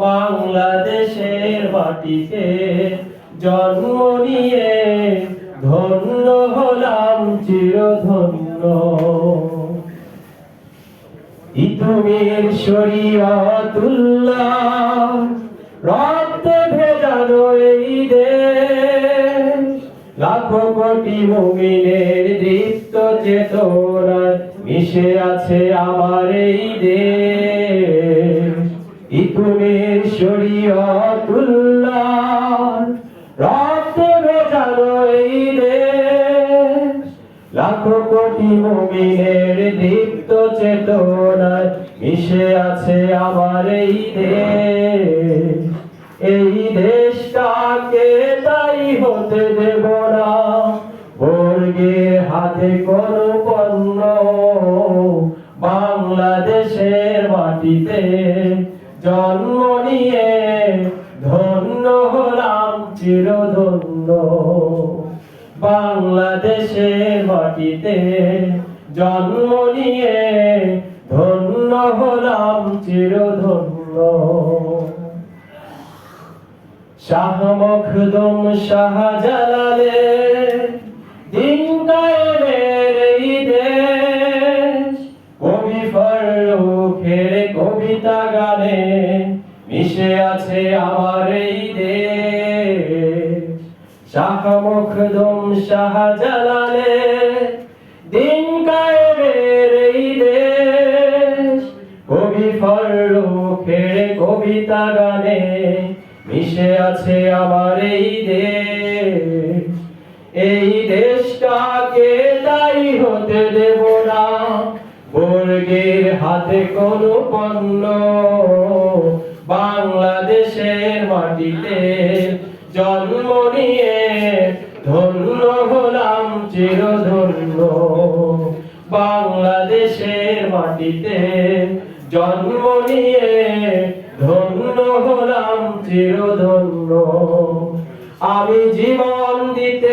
বাংলাদেশের মাটিতে জন্ম নিয়ে ধন্য হলাম চিরধন্য। ইতুমের শরীয়তুল্লাহ রক্তে ভেজানো এই দেশ। লাখো কোটি মুমিনের দীপ্ত চেতনায় মিশে আছে আমার এই দেশ। ইতুমের শরীয়তুল্লাহ, রক্তে ভেজানো এই লাখো কোটি মুমিনের দীপ্ত চেতনায় মিশে আছে আমার এই দেশ। এই দেশটাকে তাই হতে দেব না বর্গের হাতে কোন পণ্য। বাংলাদেশের মাটিতে জন্ম নিয়ে ধন্য হলাম চিরধন্য। বাংলাদেশের মাটিতে জন্ম নিয়ে ধন্য হলাম চিরধন্য। শাহ মখদুম শাহজালালে দিন গানে মিশে আছে আমার এই দেশ। শাহ মখদুম শাহজালালে দিন কায়েমের এই দেশ। কবি ফরুখের কবিতা গানে মিশে আছে আমার এই দেশ। এই দেশটাকে তাই হতে দেব না। বর্গের হাতে কোনো পণ্য। বাংলাদেশের মাটিতে জন্ম নিয়ে ধন্য হলাম চিরধন্য। বাংলাদেশের মাটিতে জন্ম নিয়ে ধন্য হলাম চিরধন্য। আমি জীবন দিতে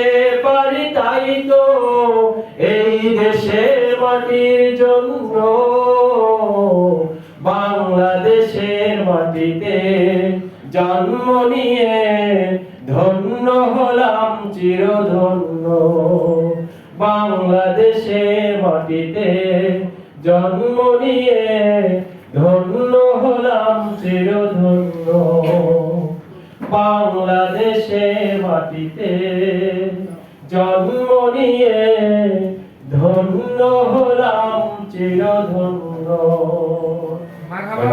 জন্ম নিয়ে ধন্য হলাম চিরধন্য। বাংলাদেশের মাটিতে জন্ম নিয়ে ধন্য হলাম চিরধন্য। বাংলাদেশের মাটিতে জন্ম নিয়ে ধন্য হলাম চিরধন্য।